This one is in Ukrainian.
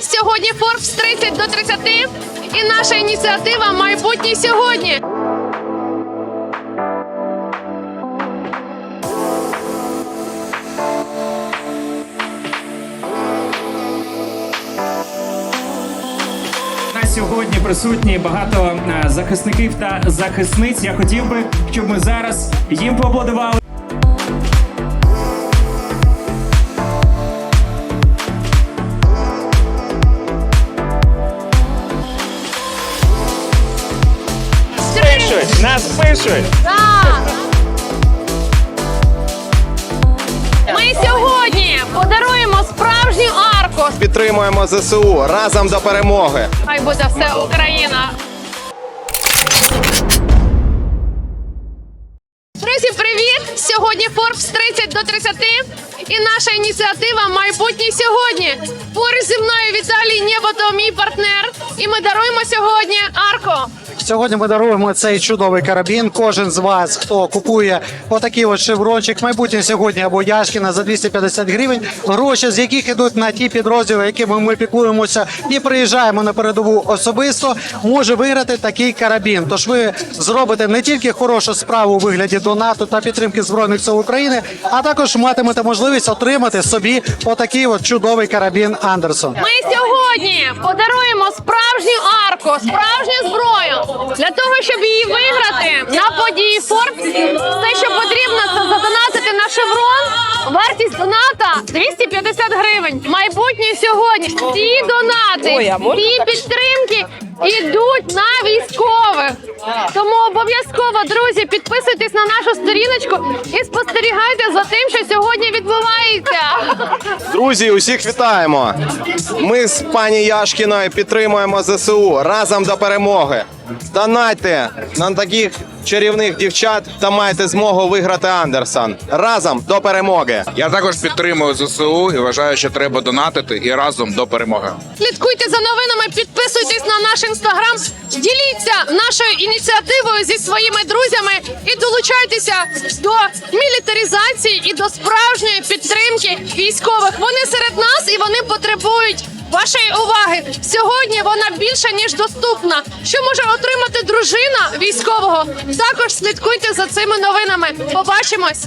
Сьогодні Forbes 30 до 30 і наша ініціатива Майбутнє сьогодні. Сьогодні присутні багато е, захисників та захисниць. Я хотів би, щоб ми зараз їм поаплодували. Пишуть, нас пишуть. Так. Ми сьогодні подаруємо справжню арку. Підтримуємо ЗСУ разом до перемоги. Хай буде все Україна. Друзі, привіт! Сьогодні Forbes 30 до 30 і наша ініціатива Майбутнє сьогодні. Поруч зі мною Віталій Нєботов, мій партнер. І ми даруємо сьогодні арку. Сьогодні ми даруємо цей чудовий карабін. Кожен з вас, хто купує отакий от шеврончик, майбутнє сьогодні або Яшкіна за 250 гривень, гроші з яких ідуть на ті підрозділи, якими ми піклуємося і приїжджаємо на передову особисто, може виграти такий карабін. Тож ви зробите не тільки хорошу справу у вигляді донату та підтримки збройних сил України, а також матимете можливість отримати собі отакий от чудовий карабін Андерсон. Ми сьогодні подаруємо справжню арку, справжню зброю. Для того, щоб її виграти на події Forbes, все, що потрібно, це задонатити на шеврон. Вартість доната 250 гривень. Майбутнє сьогодні. Всі донати, всі підтримки йдуть на військових. Тому обов'язково, друзі, підписуйтесь на нашу сторіночку і спостерігайте за тим, що сьогодні відбувається. Друзі, усіх вітаємо! Ми з пані Яшкіною підтримуємо ЗСУ разом до перемоги. Донайте на таких чарівних дівчат та маєте змогу виграти Андерсон. Разом до перемоги. Я також підтримую ЗСУ і вважаю, що треба донатити і разом до перемоги. Слідкуйте за новинами, підписуйтесь на наш інстаграм, діліться нашою ініціативою зі своїми друзями і долучайтеся до мілітаризації і до справжньої підтримки військових. Вони серед нас і вони потребують. Вашої уваги сьогодні вона більша ніж доступна. Що може отримати дружина військового? Також слідкуйте за цими новинами. Побачимось.